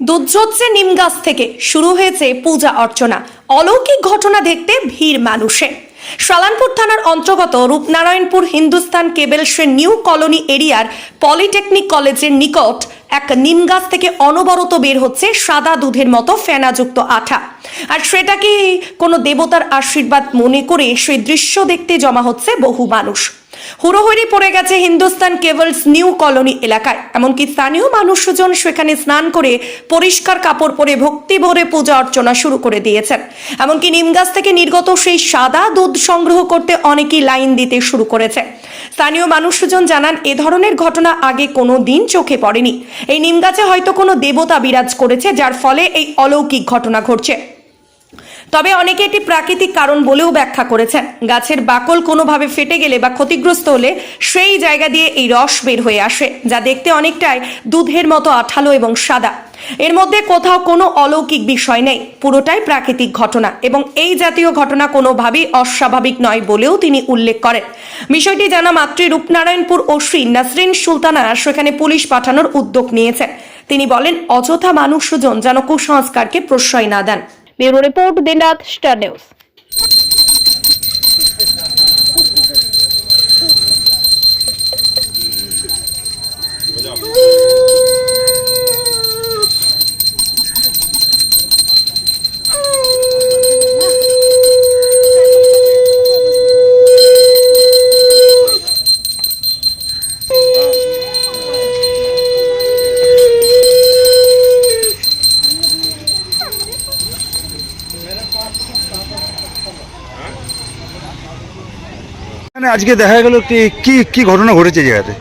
দুধ নিম গাছ থেকে শুরু হয়েছে পূজা অর্চনা, অলৌকিক ঘটনা দেখতে ভিড় মানুষে। সালানপুর থানার অন্তর্গত রূপনারায়ণপুর হিন্দুস্তান কেবেলসের নিউ কলোনি এরিয়ার পলিটেকনিক কলেজের নিকট এক নিম গাছ থেকে অনবরত বের হচ্ছে সাদা দুধের মতো ফেনাযুক্ত আঠা। আর সেটাকে কোনো দেবতার আশীর্বাদ মনে করে সেই দৃশ্য দেখতে জমা হচ্ছে বহু মানুষ? হুড়োহুড়ি পড়ে গেছে হিন্দুস্তান কেবলস নিউ কলোনি এলাকায়। এমনকি স্থানীয় মানুষজন সেখানে স্নান করে পরিষ্কার কাপড় পরে ভক্তি ভরে পূজা অর্চনা শুরু করে দিয়েছেন। এমনকি নিম গাছ থেকে নির্গত সেই সাদা দুধ সংগ্রহ করতে অনেকেই লাইন দিতে শুরু করেছে। স্থানীয় মানুষজন জানান, এ ধরনের ঘটনা আগে কোনো দিন চোখে পড়েনি। এই নিমগাছে হয়তো কোনো দেবতা বিরাজ করেছে, যার ফলে এই অলৌকিক ঘটনা ঘটছে। তবে অনেকে এটি প্রাকৃতিক কারণ বলেও ব্যাখ্যা করেছেন। গাছের বাকল কোনোভাবে ফেটে গেলে বা ক্ষতিগ্রস্ত হলে সেই জায়গা দিয়ে এই রস বের হয়ে আসে, যা দেখতে অনেকটাই দুধের মতো আঠালো এবং সাদা। এর মধ্যে কোথাও কোনো অলৌকিক বিষয় নেই, পুরোটাই প্রাকৃতিক ঘটনা এবং এই জাতীয় ঘটনা কোনোভাবেই অস্বাভাবিক নয় বলেও তিনি উল্লেখ করেন। বিষয়টি জানা মাত্রই রূপনারায়ণপুর ওসি নাসরিন সুলতানা সেখানে পুলিশ পাঠানোর উদ্যোগ নিয়েছেন। তিনি বলেন, অযথা মানুষজন যেন কুসংস্কারকে প্রশ্রয় না দেন। ब्यूरो रिपोर्ट दिन रात स्टार न्यूज আজকে দেখা গেল কি কি কি ঘটনা ঘটেছে জায়গাতে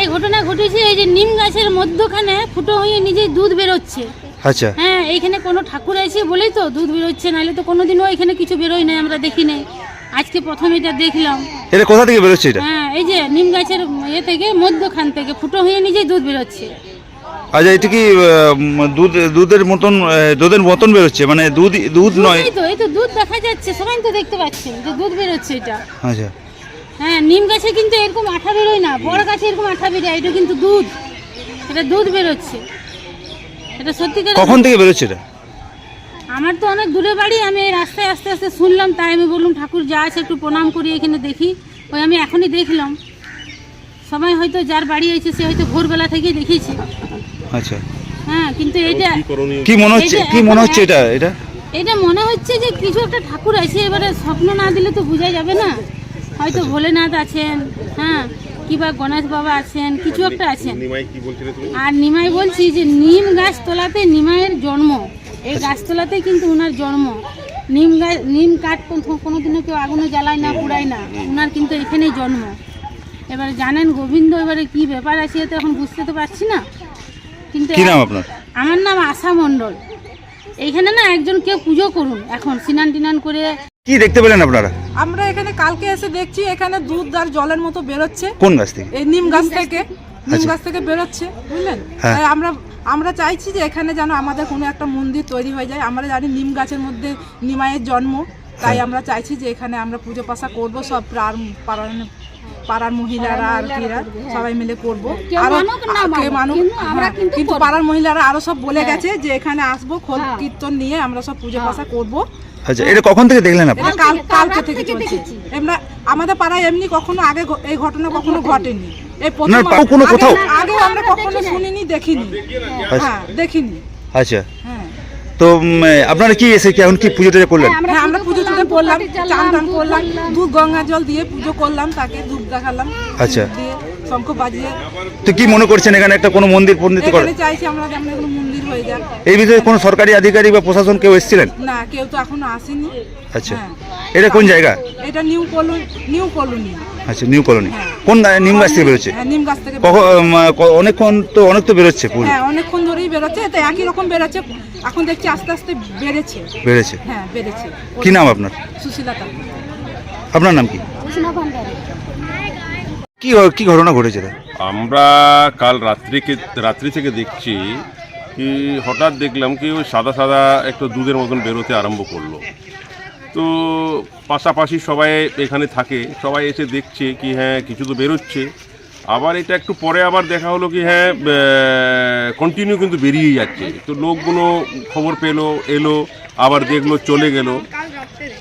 এই ঘটনা ঘটেছে এই যে নিম গাছের মধ্যখানে ফুটো হয়ে নিজেই দুধ বেরোচ্ছে। আচ্ছা। হ্যাঁ এইখানে কোনো ঠাকুর আছে বলেই তো দুধ বেরোচ্ছে নাহলে তো কোনোদিনও এখানে কিছু বেরোয় নাই আমরা দেখি নাই। আজকে প্রথম এটা দেখলাম। এটা কোথা থেকে বেরোচ্ছে এটা? হ্যাঁ এই যে নিম গাছের ইয়ে থেকে মধ্যখান থেকে ফুটো হয়ে নিজেই দুধ বেরোচ্ছে। আচ্ছা এটা কি উম, দুধ দুধের মতন আহ, দুধের মতন বেরোচ্ছে? মানে দুধ দুধ নয়? এই তো এই তো দুধ দেখা যাচ্ছে সবাই তো দেখতে পাচ্ছেন যে দুধ বেরোচ্ছে এটা। আচ্ছা। হ্যাঁ নিম গাছে কিন্তু এরকম আঠা বেরোয় না বড় গাছে এরকম আঠা বেরোয় এটা কিন্তু দুধ। এটা দুধ বেরোচ্ছে। এটা সত্যিকার কখন থেকে বেরোচ্ছে এটা? আমার তো অনেক দূরে বাড়ি আমি এই রাস্তায় আস্তে আস্তে শুনলাম তাই আমি বললাম ঠাকুর যা আছে একটু প্রণাম করি এখানে দেখি। ওই আমি এখনই দেখলাম। সবাই হয়তো যার বাড়ি আছে সে হয়তো ভোরবেলা থেকেই দেখেছে আচ্ছা। হ্যাঁ কিন্তু এটা কি মনে হচ্ছে? কি মনে হচ্ছে এটা? এটা? এটা মনে হচ্ছে যে কিছু একটা ঠাকুর আছে এবারে স্বপ্ন না দিলে তো বোঝা যাবে না। হয়তো ভোলেনাথ আছেন হ্যাঁ কিংবা গণেশ বাবা আছেন কিছু একটা আছেন। আর নিমাই বলছি যে নিম গাছ তোলাতে নিমাইয়ের জন্ম। এই গাছতলাতেই কিন্তু ওনার জন্ম। নিম গাছ নিম কাঠ কোনো- কোনোদিনও কেউ আগুনে জ্বালায় না পুড়ায় না। ওনার কিন্তু এখানেই জন্ম। এবারে জানেন গোবিন্দ এবারে কি ব্যাপার আছে তো এখন বুঝতে তো পারছি না। কিন্তু কি নাম আপনার? আমার নাম আশা মণ্ডল। এইখানে না একজন কেউ পুজো করুন এখন স্নান টিনান করে কি দেখতে পেলেন আপনারা? আমরা এখানে কালকে এসে দেখছি এখানে দুধ আর জলের মতো বেরোচ্ছে। কোন গাছ থেকে? এই নিম গাছ থেকে। নিম আচ্ছা। গাছ থেকে বেরোচ্ছে বুঝলেন? হ্যাঁ। তাই আমরা আমরা চাইছি যে এখানে যেন আমাদের কোনো একটা মন্দির তৈরি হয়ে যায়। আমরা জানি নিম গাছের মধ্যে নিমায়ের জন্ম তাই আমরা চাইছি যে এখানে আমরা পুজো পাশা করব সব প্রাণ পাড়ার পাড়ার মহিলারা আর কিরা সবাই মিলে করব। আরও কিন্তু হ্যাঁ, কিন্তু করব। পাড়ার মহিলারা আরও সব বলে গেছে যে এখানে আসব খোল কীর্তন নিয়ে আমরা সব পুজো পাশা করব। আচ্ছা এটা কখন থেকে দেখলেন আপনি? কাল কালকে থেকে চলছে। এমরা আমাদের পাড়ায় এমনি কখনো আগে এই ঘটনা কখনো ঘটেনি। এই প্রথম কোনো আগে- কোথাও? আগে আমরা কখনো শুনিনি দেখিনি। হ্যাঁ। দেখিনি। আচ্ছা। হ্যাঁ তো আপনারা কি এসে কেমন এখন কি পুজো টুজো করলেন? হ্যাঁ আমরা পুজো টুজো করলাম চান টান করলাম দুধ গঙ্গা জল দিয়ে পুজো করলাম তাকে ধূপ দেখালাম আচ্ছা। ধূপ শঙ্খ বাজিয়ে। তো কি মনে করছেন এখানে একটা কোনো মন্দির পন্ডিত করে? চাইছি আমরা যেমন এগুলো মন্দির হয়ে যাক এই বিষয়ে কোনো সরকারি আধিকারিক বা প্রশাসন কেউ এসেছিলেন? না কেউ তো এখনও আসেনি। আচ্ছা। হ্যাঁ। এটা কোন জায়গা? এটা নিউ কলোনি নিউ কলোনি। আচ্ছা নিউ কলোনি। হ্যাঁ। কোন নিম গাছ থেকে বেরোচ্ছে? হ্যাঁ নিম গাছ থেকে অনেকক্ষণ তো অনেক তো বেরোচ্ছে পুরো। হ্যাঁ অনেকক্ষণ ধরেই বেরোচ্ছে। তো একই রকম বেরোচ্ছে। এখন দেখছি আস্তে আস্তে বেড়েছে। বেড়েছে। হ্যাঁ বেড়েছে। কি নাম আপনার? সুশীলতা আপনার নাম কি? কি কি ঘটনা ঘটেছে? আমরা কাল রাত্রিকে রাত্রি থেকে দেখছি কি হঠাৎ দেখলাম কি ওই সাদা সাদা একটু দুধের মতন বেরোতে আরম্ভ করল। তো পাশাপাশি সবাই এখানে থাকে, সবাই এসে দেখছে কি হ্যাঁ কিছু তো বেরোচ্ছে। আবার এটা একটু পরে আবার দেখা হলো কি হ্যাঁ কন্টিনিউ কিন্তু বেরিয়ে যাচ্ছে। তো লোকগুলো খবর পেল, এলো, আবার দেখল, চলে গেল।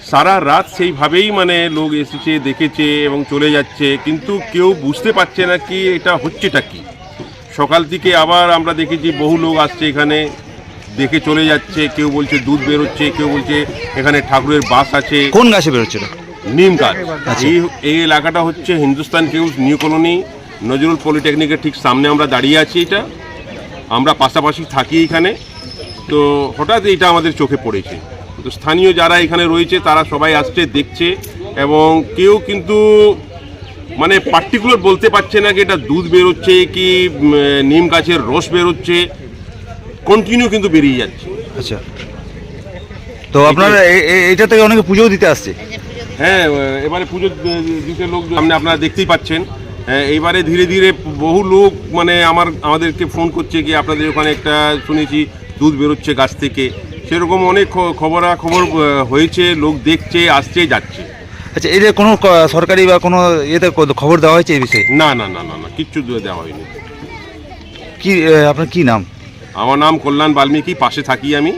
সারা রাত সেইভাবেই মানে লোক এসেছে, দেখেছে এবং চলে যাচ্ছে, কিন্তু কেউ বুঝতে পারছে না কি এটা হচ্ছেটা কি। সকাল থেকে আবার আমরা দেখেছি বহু লোক আসছে এখানে। দেখে চলে যাচ্ছে কেউ বলছে দুধ বেরোচ্ছে কেউ বলছে এখানে ঠাকুরের বাস আছে। কোন গাছে বেরোচ্ছে এটা? নিম গাছ। এই এই এলাকাটা হচ্ছে হিন্দুস্তান কেউস নিউ কলোনি নজরুল পলিটেকনিকের ঠিক সামনে আমরা দাঁড়িয়ে আছি এটা। আমরা পাশাপাশি থাকি এখানে। তো হঠাৎ এটা আমাদের চোখে পড়েছে। তো স্থানীয় যারা এখানে রয়েছে তারা সবাই আসছে দেখছে এবং কেউ কিন্তু মানে পার্টিকুলার বলতে পারছে না কি এটা দুধ বেরোচ্ছে কি উম, নিম গাছের রস বেরোচ্ছে। কন্টিনিউ কিন্তু বেরিয়ে যাচ্ছে। আচ্ছা। তো আপনারা এটা থেকে অনেকে পুজোও দিতে আসছে? হ্যাঁ এবারে পুজো দিতে লোক আপনি আপনারা দেখতেই পাচ্ছেন। হ্যাঁ, এইবারে ধীরে ধীরে বহু লোক মানে আমার আমাদেরকে ফোন করছে কি আপনাদের ওখানে একটা শুনেছি দুধ বেরোচ্ছে গাছ থেকে। সেরকম অনেক খ- খবরাখবর আহ, হয়েছে লোক দেখছে আসছে যাচ্ছে। আচ্ছা যে কোনো সরকারি বা কোনো ক- খবর দেওয়া হয়েছে এই বিষয়ে? না না না না না কিচ্ছু দেওয়া হয়নি। কি আপনার কি নাম? আমার নাম কল্যাণ বাল্মীকি পাশে থাকি আমি।